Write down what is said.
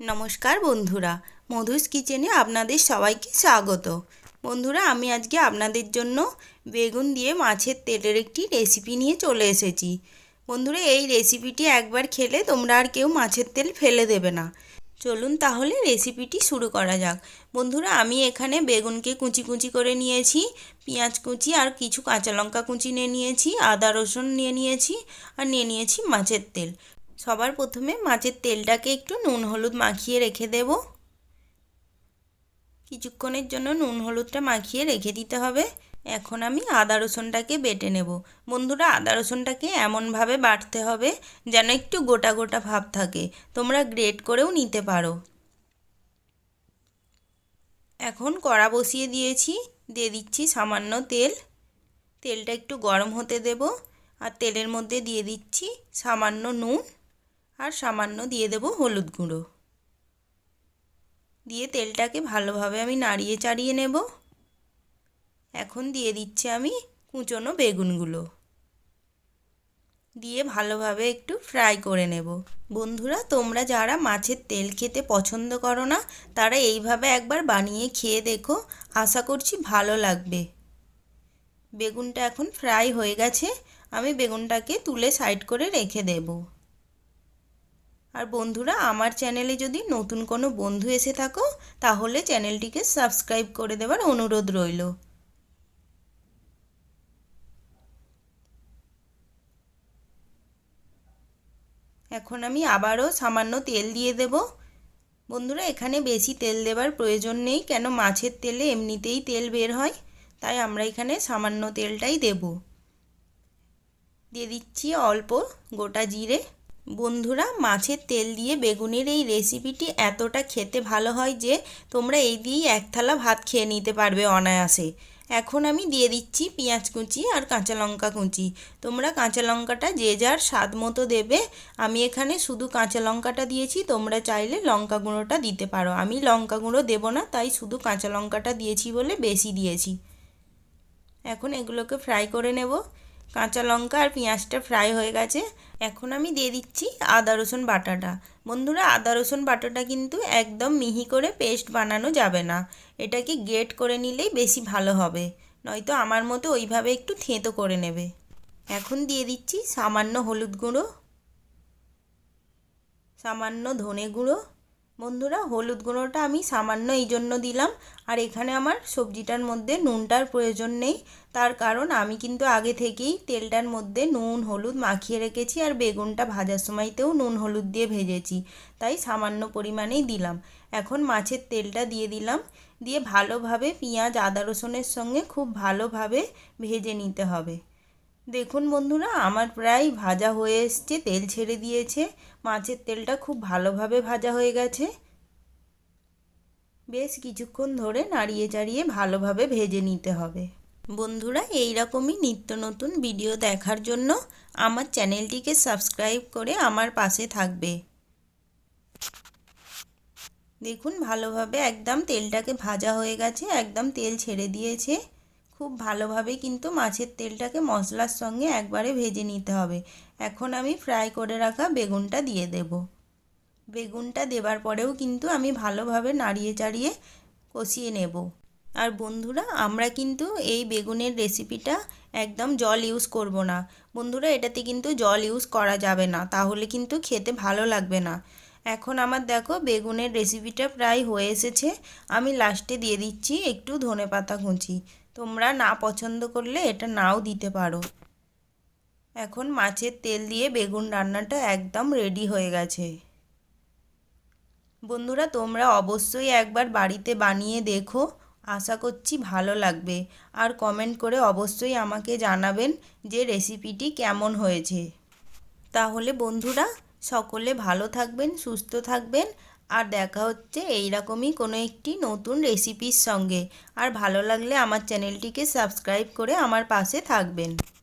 নমস্কার বন্ধুরা, মধুস কিচেনে আপনাদের সবাইকে স্বাগত। বন্ধুরা, আমি আজকে আপনাদের জন্য বেগুন দিয়ে মাছের তেলের একটি রেসিপি নিয়ে চলে এসেছি। বন্ধুরা, এই রেসিপিটি একবার খেলে তোমরা আর কেউ মাছের তেল ফেলে দেবে না। চলুন তাহলে রেসিপিটি শুরু করা যাক। বন্ধুরা, আমি এখানে বেগুনকে কুচি কুচি করে নিয়েছি, পেঁয়াজ কুচি আর কিছু কাঁচা লঙ্কা কুচি নিয়ে নিয়েছি, আদা রসুন নিয়ে নিয়েছি আর নিয়ে নিয়েছি মাছের তেল। সবার প্রথমে মাছের তেলটাকে একটু নুন হলুদ মাখিয়ে রেখে দেব। কিছুক্ষণের জন্য নুন হলুদটা মাখিয়ে রেখে দিতে হবে। এখন আমি আদা রসুনটাকে বেটে নেব। বন্ধুরা, আদা রসুনটাকে এমনভাবে বাটতে হবে যেন একটু গোটা গোটা ভাব থাকে। তোমরা গ্রেট করেও নিতে পারো। এখন কড়া বসিয়ে দিয়েছি। দিয়ে দিচ্ছি সামান্য তেল। তেলটা একটু গরম হতে দেব। আর তেলের মধ্যে দিয়ে দিচ্ছি সামান্য নুন। আর সামান্য দিয়ে দেব হলুদ গুঁড়ো। দিয়ে তেলটাকে ভালোভাবে আমি নাড়িয়ে চাড়িয়ে নেব। এখন দিয়ে দিচ্ছি আমি কুচনো বেগুনগুলো। দিয়ে ভালোভাবে একটু ফ্রাই করে নেব। বন্ধুরা, তোমরা যারা মাছের তেল খেতে পছন্দ করো না, তারা এইভাবে একবার বানিয়ে খেয়ে দেখো। আশা করছি ভালো লাগবে। বেগুনটা এখন ফ্রাই হয়ে গেছে। আমি বেগুনটাকে তুলে সাইড করে রেখে দেবো। আর বন্ধুরা, আমার চ্যানেলে যদি নতুন কোনো বন্ধু এসে থাকো, তাহলে চ্যানেলটিকে সাবস্ক্রাইব করে দেওয়ার অনুরোধ রইল। এখন আমি আবারও সামান্য তেল দিয়ে দেব। বন্ধুরা, এখানে বেশি তেল দেবার প্রয়োজন নেই, কেন মাছের তেলে এমনিতেই তেল বের হয়, তাই আমরা এখানে সামান্য তেলটাই দেব। দিয়ে দিচ্ছি অল্প গোটা জিরে। বন্ধুরা, মাছের তেল দিয়ে বেগুনের এই রেসিপিটি এতটা খেতে ভালো হয় যে তোমরা এই দিয়েই এক থালা ভাত খেয়ে নিতে পারবে অনায়াসে। এখন আমি দিয়ে দিচ্ছি পেঁয়াজ কুচি আর কাঁচা লঙ্কা কুচি। তোমরা কাঁচা লঙ্কাটা যে যার স্বাদ মতো দেবে। আমি এখানে শুধু কাঁচা লঙ্কাটা দিয়েছি, তোমরা চাইলে লঙ্কা গুঁড়োটা দিতে পারো। আমি লঙ্কা গুঁড়ো দেবো না, তাই শুধু কাঁচা লঙ্কাটা দিয়েছি বলে বেশি দিয়েছি। এখন এগুলোকে ফ্রাই করে নেব। কাঁচা লঙ্কা আর পেঁয়াজটা ফ্রাই হয়ে গেছে। এখন আমি দিয়ে দিচ্ছি আদা, রসুন বাটাটা। বন্ধুরা, আদা, রসুন বাটাটা কিন্তু একদম মিহি করে পেস্ট বানানো যাবে না। এটাকে গেট করে নিলেই বেশি ভালো হবে। নয়তো আমার মতো ওইভাবে একটু থেঁতো করে নেবে। এখন দিয়ে দিচ্ছি সামান্য হলুদ গুঁড়ো, সামান্য ধনে গুঁড়ো বন্ধুরা, হলুদ গুঁড়োটা আমি সামান্য এই জন্য দিলাম। আর এখানে আমার সবজিটার মধ্যে নুনটার প্রয়োজন নেই। তার কারণ আমি কিন্তু আগে থেকেই তেলটার মধ্যে নুন, হলুদ মাখিয়ে রেখেছি আর বেগুনটা ভাজার সময়তেও নুন, হলুদ দিয়ে ভেজেছি। তাই সামান্য পরিমাণেই দিলাম। এখন মাছের তেলটা দিয়ে দিলাম। দিয়ে ভালোভাবে পেঁয়াজ, আদা রসুনের সঙ্গে খুব ভালোভাবে ভেজে নিতে হবে। দেখুন বন্ধুরা, আমার প্রায় ভাজা হয়ে এসছে, তেল ছেড়ে দিয়েছে। মাছের তেলটা খুব ভালোভাবে ভাজা হয়ে গেছে। বেশ কিছুক্ষণ ধরে নাড়িয়ে চাড়িয়ে ভালোভাবে ভেজে নিতে হবে। বন্ধুরা এই রকমই নিত্য নতুন ভিডিও দেখার জন্য আমার চ্যানেলটিকে সাবস্ক্রাইব করে আমার পাশে থাকবে। দেখুন, ভালোভাবে একদম তেলটাকে ভাজা হয়ে গেছে, একদম তেল ছেড়ে দিয়েছে। খুব ভালোভাবে কিন্তু মাছের তেলটাকে মশলার সঙ্গে একবারে ভেজে নিতে হবে। এখন আমি ফ্রাই করে রাখা বেগুনটা দিয়ে দেব। বেগুনটা দেবার পরেও কিন্তু আমি ভালোভাবে নাড়িয়ে চাড়িয়ে কষিয়ে নেব। আর বন্ধুরা, আমরা কিন্তু এই বেগুনের রেসিপিটা একদম জল ইউজ করব না। বন্ধুরা, এটাতে কিন্তু জল ইউজ করা যাবে না, তাহলে কিন্তু খেতে ভালো লাগবে না। এখন আমার দেখো বেগুনের রেসিপিটা প্রায় হয়ে এসেছে। আমি লাস্টে দিয়ে দিচ্ছি একটু ধনে পাতা কুচি। তোমরা না পছন্দ করলে এটা নাও দিতে পারো। এখন মাছের তেল দিয়ে বেগুন রান্নাটা একদম রেডি হয়ে গেছে। বন্ধুরা, তোমরা অবশ্যই একবার বাড়িতে বানিয়ে দেখো। আশা করছি ভালো লাগবে। আর কমেন্ট করে অবশ্যই আমাকে জানাবেন যে রেসিপিটি কেমন হয়েছে। তাহলে বন্ধুরা সকলে ভালো থাকবেন, সুস্থ থাকবেন আর দেখা হচ্ছে এই রকমই কোনো একটি নতুন রেসিপির সঙ্গে। আর ভালো লাগলে আমার চ্যানেলটিকে সাবস্ক্রাইব করে আমার পাশে থাকবেন।